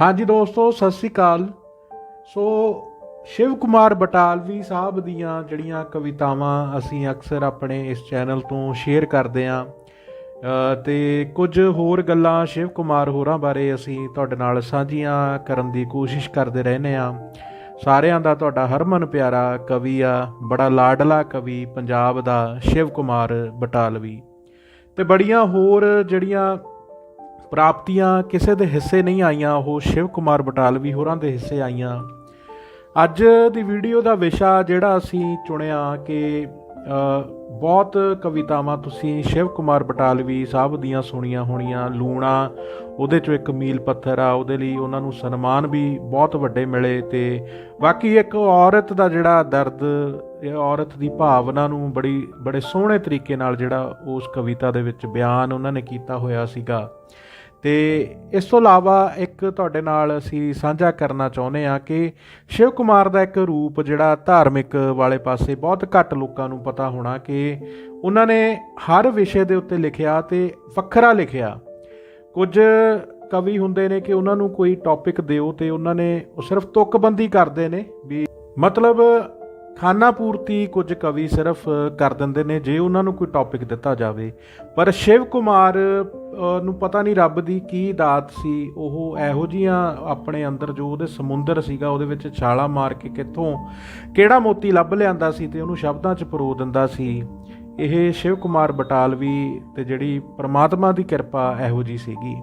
ਹਾਂਜੀ ਦੋਸਤੋ ਸਤਿ ਸ੍ਰੀ ਅਕਾਲ। ਸੋ ਸ਼ਿਵ ਕੁਮਾਰ ਬਟਾਲਵੀ ਸਾਹਿਬ ਦੀਆਂ ਜਿਹੜੀਆਂ ਕਵਿਤਾਵਾਂ ਅਸੀਂ ਅਕਸਰ ਆਪਣੇ ਇਸ ਚੈਨਲ ਤੋਂ ਸ਼ੇਅਰ ਕਰਦੇ ਆਂ ਅ, ਤੇ ਕੁਝ ਹੋਰ ਗੱਲਾਂ ਸ਼ਿਵ ਕੁਮਾਰ ਹੋਰਾਂ ਬਾਰੇ ਅਸੀਂ ਤੁਹਾਡੇ ਨਾਲ ਸਾਂਝੀਆਂ ਕਰਨ ਦੀ ਕੋਸ਼ਿਸ਼ ਕਰਦੇ ਰਹਿੰਦੇ ਆਂ। ਸਾਰਿਆਂ ਦਾ ਤੁਹਾਡਾ ਹਰਮਨ ਪਿਆਰਾ ਕਵੀ ਆ ਬੜਾ ਲਾਡਲਾ ਕਵੀ ਪੰਜਾਬ ਦਾ ਸ਼ਿਵ ਕੁਮਾਰ ਬਟਾਲਵੀ ਤੇ ਬੜੀਆਂ ਹੋਰ ਜਿਹੜੀਆਂ ਪ੍ਰਾਪਤੀਆਂ ਕਿਸੇ ਦੇ ਹਿੱਸੇ ਨਹੀਂ ਆਈਆਂ, ਉਹ ਸ਼ਿਵ ਕੁਮਾਰ ਬਟਾਲਵੀ ਹੋਰਾਂ ਦੇ ਹਿੱਸੇ ਆਈਆਂ। ਅੱਜ ਦੀ ਵੀਡੀਓ ਦਾ ਵਿਸ਼ਾ ਜਿਹੜਾ ਅਸੀਂ ਚੁਣਿਆ ਕਿ ਬਹੁਤ ਕਵਿਤਾਵਾਂ ਤੁਸੀਂ ਸ਼ਿਵ ਕੁਮਾਰ ਬਟਾਲਵੀ ਸਾਹਿਬ ਦੀਆਂ ਸੁਣੀਆਂ ਹੋਣੀਆਂ, ਲੂਣਾ, ਉਹਦੇ ਚੋਂ ਇੱਕ ਮੀਲ ਪੱਥਰ ਆ, ਉਹਦੇ ਲਈ ਉਹਨਾਂ ਨੂੰ ਸਨਮਾਨ ਵੀ ਬਹੁਤ ਵੱਡੇ ਮਿਲੇ ਤੇ ਬਾਕੀ ਇੱਕ ਔਰਤ ਦਾ ਜਿਹੜਾ ਦਰਦ ਇਹ ਔਰਤ ਦੀ ਭਾਵਨਾ ਨੂੰ ਬੜੀ, ਬੜੇ ਸੋਹਣੇ ਤਰੀਕੇ ਨਾਲ ਜਿਹੜਾ ਉਸ ਕਵਿਤਾ ਦੇ ਵਿੱਚ ਬਿਆਨ ਉਹਨਾਂ ਨੇ ਕੀਤਾ ਹੋਇਆ ਸੀਗਾ। ਤੇ ਇਸ ਤੋਂ ਇਲਾਵਾ ਇੱਕ ਤੁਹਾਡੇ ਨਾਲ ਅਸੀਂ ਸਾਂਝਾ ਕਰਨਾ ਚਾਹੁੰਦੇ ਆ ਕਿ ਸ਼ਿਵ ਕੁਮਾਰ ਦਾ ਇੱਕ ਰੂਪ ਜਿਹੜਾ ਧਾਰਮਿਕ ਵਾਲੇ ਪਾਸੇ ਬਹੁਤ ਘੱਟ ਲੋਕਾਂ ਨੂੰ ਪਤਾ ਹੋਣਾ ਕਿ ਉਹਨਾਂ ਨੇ ਹਰ ਵਿਸ਼ੇ ਦੇ ਉੱਤੇ ਲਿਖਿਆ ਤੇ ਵੱਖਰਾ ਲਿਖਿਆ। ਕੁਝ ਕਵੀ ਹੁੰਦੇ ਨੇ ਕਿ ਉਹਨਾਂ ਨੂੰ ਕੋਈ ਟੌਪਿਕ ਦਿਓ ਤੇ ਉਹਨਾਂ ਨੇ ਉਹ ਸਿਰਫ ਤੁਕਬੰਦੀ ਕਰਦੇ ਨੇ ਵੀ ਮਤਲਬ ਖਾਨਾ ਪੂਰਤੀ ਕੁਝ ਕਵੀ ਸਿਰਫ ਕਰ ਦਿੰਦੇ ਨੇ, ਜੇ ਉਹਨਾਂ ਨੂੰ ਕੋਈ ਟੌਪਿਕ ਦਿੱਤਾ ਜਾਵੇ। ਪਰ ਸ਼ਿਵ ਕੁਮਾਰ ਨੂੰ ਪਤਾ ਨਹੀਂ ਰੱਬ ਦੀ ਕੀ ਦਾਤ ਸੀ। ਉਹ ਇਹੋ ਜੀਆਂ ਆਪਣੇ ਅੰਦਰ ਜੋ ਉਹਦੇ ਸਮੁੰਦਰ ਸੀਗਾ, ਉਹਦੇ ਵਿੱਚ ਛਾਲਾ ਮਾਰ ਕੇ ਕਿੱਥੋਂ, ਕਿਹੜਾ ਮੋਤੀ ਲੱਭ ਲਿਆਂਦਾ ਸੀ ਤੇ ਉਹਨੂੰ ਸ਼ਬਦਾਂ 'ਚ ਪਰੋ ਦਿੰਦਾ ਸੀ। ਇਹ ਸ਼ਿਵ ਕੁਮਾਰ ਬਟਾਲਵੀ ਤੇ ਜਿਹੜੀ ਪ੍ਰਮਾਤਮਾ ਦੀ ਕਿਰਪਾ ਇਹੋ ਜੀ ਸੀਗੀ।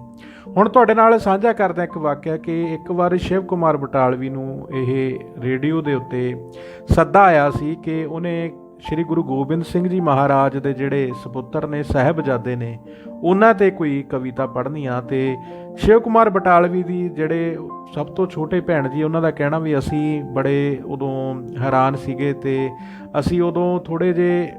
ਹੁਣ ਤੁਹਾਡੇ ਨਾਲ ਸਾਂਝਾ ਕਰਦਾ ਇੱਕ ਵਾਕਿਆ ਕਿ ਇੱਕ ਵਾਰ ਸ਼ਿਵ ਕੁਮਾਰ ਬਟਾਲਵੀ ਨੂੰ ਇਹ ਰੇਡੀਓ ਦੇ ਉੱਤੇ ਸੱਦਾ ਆਇਆ ਸੀ ਕਿ ਉਹਨੇ ਸ੍ਰੀ ਗੁਰੂ ਗੋਬਿੰਦ ਸਿੰਘ ਜੀ ਮਹਾਰਾਜ ਦੇ ਜਿਹੜੇ ਸੁਪੁੱਤਰ ਨੇ, ਸਾਹਿਬਜ਼ਾਦੇ ਨੇ, ਉਹਨਾਂ ਤੇ ਕੋਈ ਕਵਿਤਾ ਪੜ੍ਹਨੀ ਆ ਤੇ ਸ਼ਿਵ ਕੁਮਾਰ ਬਟਾਲਵੀ ਦੀ ਜਿਹੜੇ ਸਭ ਤੋਂ ਛੋਟੇ ਭੈਣ ਜੀ, ਉਹਨਾਂ ਦਾ ਕਹਿਣਾ ਵੀ ਅਸੀਂ ਬੜੇ ਉਦੋਂ ਹੈਰਾਨ ਸੀਗੇ ਤੇ ਅਸੀਂ ਉਦੋਂ ਥੋੜੇ ਜੇ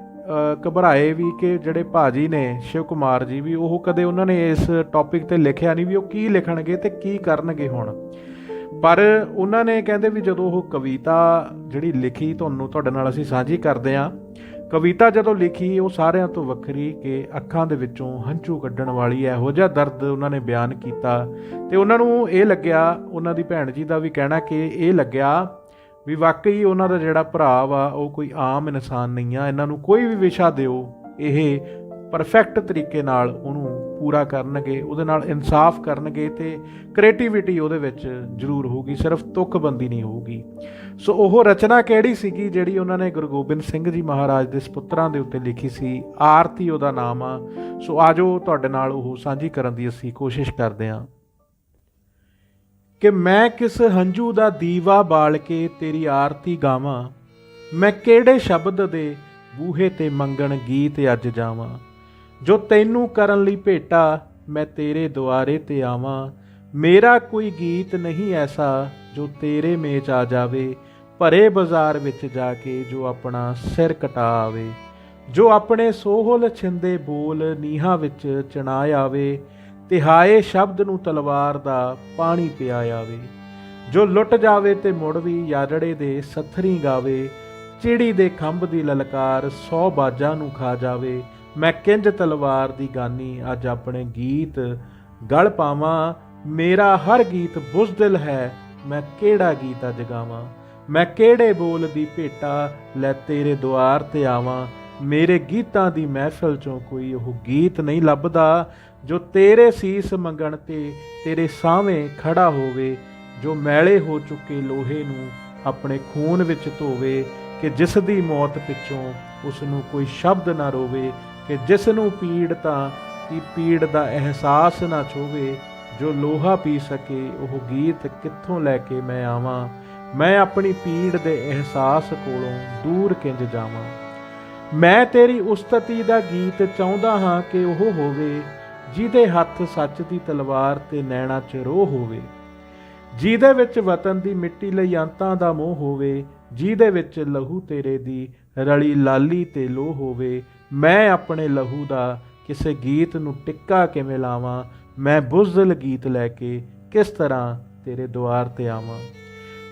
ਘਬਰਾਏ ਵੀ ਕਿ ਜਿਹੜੇ ਭਾਜੀ ਨੇ, ਸ਼ਿਵ ਕੁਮਾਰ ਜੀ ਵੀ, ਉਹ ਕਦੇ ਉਹਨਾਂ ਨੇ ਇਸ ਟੌਪਿਕ ਤੇ ਲਿਖਿਆ ਨਹੀਂ ਵੀ ਉਹ ਕੀ ਲਿਖਣਗੇ ਤੇ ਕੀ ਕਰਨਗੇ ਹੁਣ। ਪਰ ਉਹਨਾਂ ਨੇ ਕਹਿੰਦੇ ਵੀ ਜਦੋਂ ਉਹ ਕਵਿਤਾ ਜਿਹੜੀ ਲਿਖੀ ਤੁਹਾਨੂੰ, ਤੁਹਾਡੇ ਨਾਲ ਅਸੀਂ ਸਾਂਝੀ ਕਰਦੇ ਆਂ ਕਵਿਤਾ ਜਦੋਂ ਲਿਖੀ, ਉਹ ਸਾਰਿਆਂ ਤੋਂ ਵੱਖਰੀ ਕਿ ਅੱਖਾਂ ਦੇ ਵਿੱਚੋਂ ਹੰਝੂ ਕੱਢਣ ਵਾਲੀ ਇਹੋ ਜਿਹਾ ਦਰਦ ਉਹਨਾਂ ਨੇ ਬਿਆਨ ਕੀਤਾ। ਤੇ ਉਹਨਾਂ ਨੂੰ ਇਹ ਲੱਗਿਆ, ਉਹਨਾਂ ਦੀ ਭੈਣ ਜੀ ਦਾ ਵੀ ਕਹਿਣਾ ਕਿ ਇਹ ਲੱਗਿਆ ਵੀ ਵਾਕਈ ਉਹਨਾਂ ਦਾ ਜਿਹੜਾ ਭਰਾ ਵਾ, ਉਹ ਕੋਈ ਆਮ ਇਨਸਾਨ ਨਹੀਂ ਆ। ਇਹਨਾਂ ਨੂੰ ਕੋਈ ਵੀ ਵਿਸ਼ਾ ਦਿਓ, ਇਹ ਪਰਫੈਕਟ ਤਰੀਕੇ ਨਾਲ ਉਹਨੂੰ ਪੂਰਾ ਕਰਨਗੇ, ਉਹਦੇ ਨਾਲ ਇਨਸਾਫ ਕਰਨਗੇ ਤੇ ਕ੍ਰੀਏਟੀਵਿਟੀ ਉਹਦੇ ਵਿੱਚ ਜ਼ਰੂਰ ਹੋਊਗੀ, ਸਿਰਫ ਤੁਕਬੰਦੀ ਨਹੀਂ ਹੋਊਗੀ। ਸੋ ਉਹ ਰਚਨਾ ਕਿਹੜੀ ਸੀਗੀ ਜਿਹੜੀ ਉਹਨਾਂ ਨੇ ਗੁਰੂ ਗੋਬਿੰਦ ਸਿੰਘ ਜੀ ਮਹਾਰਾਜ ਦੇ ਸੁਪੁੱਤਰਾਂ ਦੇ ਉੱਤੇ ਲਿਖੀ ਸੀ? ਆਰਤੀ ਉਹਦਾ ਨਾਮ ਆ। ਸੋ ਆਜੋ ਤੁਹਾਡੇ ਨਾਲ ਉਹ ਸਾਂਝੀ ਕਰਨ ਦੀ ਅਸੀਂ ਕੋਸ਼ਿਸ਼ ਕਰਦੇ ਹਾਂ ਕਿ ਮੈਂ ਕਿਸ ਹੰਝੂ ਦਾ ਦੀਵਾ ਬਾਲ ਕੇ ਤੇਰੀ ਆਰਤੀ ਗਾਵਾਂ, ਮੈਂ ਕਿਹੜੇ ਸ਼ਬਦ ਦੇ ਬੂਹੇ ਤੇ ਮੰਗਣ ਗੀਤ ਅੱਜ ਜਾਵਾਂ? ਜੋ ਤੈਨੂੰ ਕਰਨ ਲਈ ਭੇਟਾ, ਮੈਂ ਤੇਰੇ ਦੁਆਰੇ ਤੇ ਆਵਾਂ। ਮੇਰਾ ਕੋਈ ਗੀਤ ਨਹੀਂ ਐਸਾ ਜੋ ਤੇਰੇ ਮੇਚ ਆ ਜਾਵੇ, ਭਰੇ ਬਾਜ਼ਾਰ ਵਿੱਚ ਜਾ ਕੇ ਜੋ ਆਪਣਾ ਸਿਰ ਕਟਾ ਆਵੇ ਜੋ ਆਪਣੇ ਸੋਹਲ ਛਿੰਦੇ ਬੋਲ ਨੀਹਾਂ ਵਿੱਚ ਚਣਾ ਆਵੇ ਤਿਹਾਏ ਸ਼ਬਦ ਨੂੰ ਤਲਵਾਰ ਦਾ ਪਾਣੀ ਪਿਆ ਆਵੇ। ਜੋ ਲੁੱਟ ਜਾਵੇ ਤੇ ਮੁੜ ਵੀ ਯਾਦੜੇ ਦੇ ਸੱਥਰੀ ਗਾਵੇ। ਚਿੜੀ ਦੇ ਖੰਭ ਦੀ ਲਲਕਾਰ ਸੌ ਬਾਜਾਂ ਨੂੰ ਖਾ ਜਾਵੇ। ਮੈਂ ਕਿੰਜ ਤਲਵਾਰ ਦੀ ਗਾਨੀ ਅੱਜ ਆਪਣੇ ਗੀਤ ਗਲ ਪਾਵਾਂ। ਮੇਰਾ ਹਰ ਗੀਤ ਬੁਜ਼ਦਿਲ ਹੈ, ਮੈਂ ਕਿਹੜਾ ਗੀਤ ਅੱਜ ਗਾਵਾਂ। ਮੈਂ ਕਿਹੜੇ ਬੋਲ ਦੀ ਭੇਟਾ ਲੈ ਤੇਰੇ ਦੁਆਰ ਤੇ ਆਵਾਂ। ਮੇਰੇ ਗੀਤਾਂ ਦੀ ਮਹਿਫਲ ਚੋਂ ਕੋਈ ਉਹ ਗੀਤ ਨਹੀਂ ਲੱਭਦਾ, ਜੋ ਤੇਰੇ ਸੀਸ ਮੰਗਣ ਤੇ ਤੇਰੇ ਸਾਹਵੇਂ ਖੜਾ ਹੋਵੇ, ਜੋ ਮੈਲੇ ਹੋ ਚੁੱਕੇ ਲੋਹੇ ਨੂੰ ਆਪਣੇ ਖੂਨ ਵਿੱਚ ਧੋਵੇ, ਕਿ ਜਿਸ ਦੀ ਮੌਤ ਪਿੱਛੋਂ ਉਸ ਨੂੰ ਕੋਈ ਸ਼ਬਦ ਨਾ ਰੋਵੇ, ਕਿ ਜਿਸ ਨੂੰ ਪੀੜ ਤਾਂ ਕਿ ਪੀੜ ਦਾ ਅਹਿਸਾਸ ਨਾ ਛੋਵੇ, ਜੋ ਲੋਹਾ ਪੀ ਸਕੇ ਉਹ ਗੀਤ ਕਿੱਥੋਂ ਲੈ ਕੇ ਮੈਂ ਆਵਾਂ? ਮੈਂ ਆਪਣੀ ਪੀੜ ਦੇ ਅਹਿਸਾਸ ਕੋਲੋਂ ਦੂਰ ਕਿੰਜ ਜਾਵਾਂ? ਮੈਂ ਤੇਰੀ ਉਸਤਤੀ ਦਾ ਗੀਤ ਚਾਹੁੰਦਾ ਹਾਂ ਕਿ ਉਹ ਹੋਵੇ, ਜਿਹਦੇ ਹੱਥ ਸੱਚ ਦੀ ਤਲਵਾਰ ਤੇ ਨੈਣਾ ਚ ਰੋਹ ਹੋਵੇ। ਜਿਹਦੇ ਵਿੱਚ ਵਤਨ ਦੀ ਮਿੱਟੀ ਲਈ ਅੰਤਾਂ ਦਾ ਮੋਹ ਹੋਵੇ, ਜਿਹਦੇ ਵਿੱਚ ਲਹੂ ਤੇਰੇ ਦੀ ਰਲੀ ਲਾਲੀ ਤੇ ਲੋਹ ਹੋਵੇ, ਮੈਂ ਆਪਣੇ ਲਹੂ ਦਾ ਕਿਸੇ ਗੀਤ ਨੂੰ ਟਿੱਕਾ ਕਿਵੇਂ ਲਾਵਾਂ? ਮੈਂ ਬੁਜ਼ਦਲ ਗੀਤ ਲੈ ਕੇ ਕਿਸ ਤਰ੍ਹਾਂ ਤੇਰੇ ਦੁਆਰ ਤੇ ਆਵਾਂ?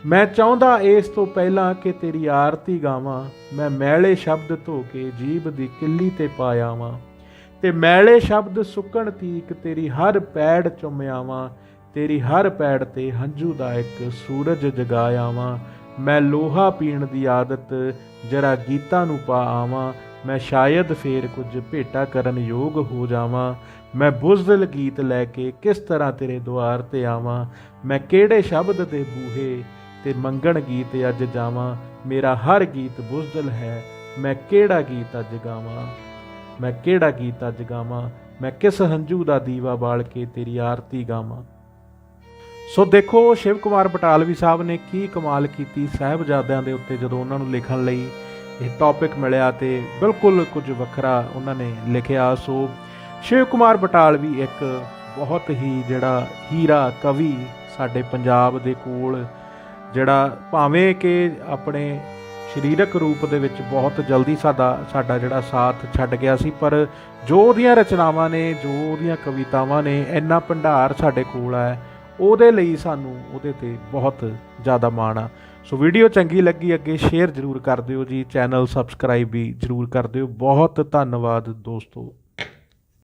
ਮੈਂ ਚਾਹੁੰਦਾ ਇਸ ਤੋਂ ਪਹਿਲਾਂ ਕਿ ਤੇਰੀ ਆਰਤੀ ਗਾਵਾਂ, ਮੈਂ ਮੈਲੇ ਸ਼ਬਦ ਧੋ ਕੇ ਜੀਬ ਦੀ ਕਿੱਲੀ ਤੇ ਪਾਇਆਵਾਂ ਤੇ ਮੈਲੇ ਸ਼ਬਦ ਸੁੱਕਣ ਤੀਕ ਤੇਰੀ ਹਰ ਪੈੜ ਚੁੰਮਿਆਵਾਂ ਤੇਰੀ ਹਰ ਪੈੜ ਤੇ ਹੰਝੂ ਦਾ ਇੱਕ ਸੂਰਜ ਜਗਾਇਆਵਾਂ ਮੈਂ ਲੋਹਾ ਪੀਣ ਦੀ ਆਦਤ, ਜਰਾ ਗੀਤਾਂ ਨੂੰ ਪਾ ਆਵਾਂ। ਮੈਂ ਸ਼ਾਇਦ ਫੇਰ ਕੁਝ ਭੇਟਾ ਕਰਨ ਯੋਗ ਹੋ ਜਾਵਾਂ। ਮੈਂ ਬੁਜ਼ਦਲ ਗੀਤ ਲੈ ਕੇ ਕਿਸ ਤਰ੍ਹਾਂ ਤੇਰੇ ਦੁਆਰ ਤੇ ਆਵਾਂ? ਮੈਂ ਕਿਹੜੇ ਸ਼ਬਦ ਦੇ ਬੂਹੇ ਤੇ ਮੰਗਣ ਗੀਤ ਅੱਜ ਜਾਵਾਂ। ਮੇਰਾ ਹਰ ਗੀਤ ਬੁਜ਼ਦਲ ਹੈ। ਮੈਂ ਕਿਹੜਾ ਗੀਤ ਅੱਜ ਗਾਵਾਂ? ਮੈਂ ਕਿਹੜਾ ਗੀਤ ਅੱਜ ਗਾਵਾਂ? ਮੈਂ ਕਿਸ ਹੰਝੂ ਦਾ ਦੀਵਾ ਬਾਲ ਕੇ ਤੇਰੀ ਆਰਤੀ ਗਾਵਾਂ? ਸੋ ਦੇਖੋ, ਸ਼ਿਵ ਕੁਮਾਰ ਬਟਾਲਵੀ ਸਾਹਿਬ ਨੇ ਕੀ ਕਮਾਲ ਕੀਤੀ ਸਾਹਿਬਜ਼ਾਦਿਆਂ ਦੇ ਉੱਤੇ ਜਦੋਂ ਉਹਨਾਂ ਨੂੰ ਲਿਖਣ ਲਈ ਇਹ ਟੌਪਿਕ ਮਿਲਿਆ ਤੇ ਬਿਲਕੁਲ ਕੁਝ ਵੱਖਰਾ ਉਹਨਾਂ ਨੇ ਲਿਖਿਆ। ਸੋ ਸ਼ਿਵ ਕੁਮਾਰ ਬਟਾਲਵੀ ਇੱਕ ਬਹੁਤ ਹੀ ਜਿਹੜਾ ਹੀਰਾ ਕਵੀ ਸਾਡੇ ਪੰਜਾਬ ਦੇ ਕੋਲ ਜਿਹੜਾ ਭਾਵੇਂ ਕਿ ਆਪਣੇ ਸਰੀਰਕ ਰੂਪ ਦੇ ਵਿੱਚ ਬਹੁਤ ਜਲਦੀ ਸਾਡਾ ਸਾਡਾ ਜਿਹੜਾ ਸਾਥ ਛੱਡ ਗਿਆ ਸੀ, ਪਰ ਜੋ ਉਹਦੀਆਂ ਰਚਨਾਵਾਂ ਨੇ, ਜੋ ਉਹਦੀਆਂ ਕਵਿਤਾਵਾਂ ਨੇ, ਇੰਨਾ ਭੰਡਾਰ ਸਾਡੇ ਕੋਲ ਹੈ, ਉਹਦੇ ਲਈ ਸਾਨੂੰ ਉਹਦੇ ਤੇ ਬਹੁਤ ਜ਼ਿਆਦਾ ਮਾਣ ਆ। ਸੋ ਵੀਡੀਓ ਚੰਗੀ ਲੱਗੀ ਅੱਗੇ ਸ਼ੇਅਰ ਜ਼ਰੂਰ ਕਰ ਦਿਓ ਜੀ, ਚੈਨਲ ਸਬਸਕ੍ਰਾਈਬ ਵੀ ਜ਼ਰੂਰ ਕਰ ਦਿਓ। ਬਹੁਤ ਧੰਨਵਾਦ ਦੋਸਤੋ।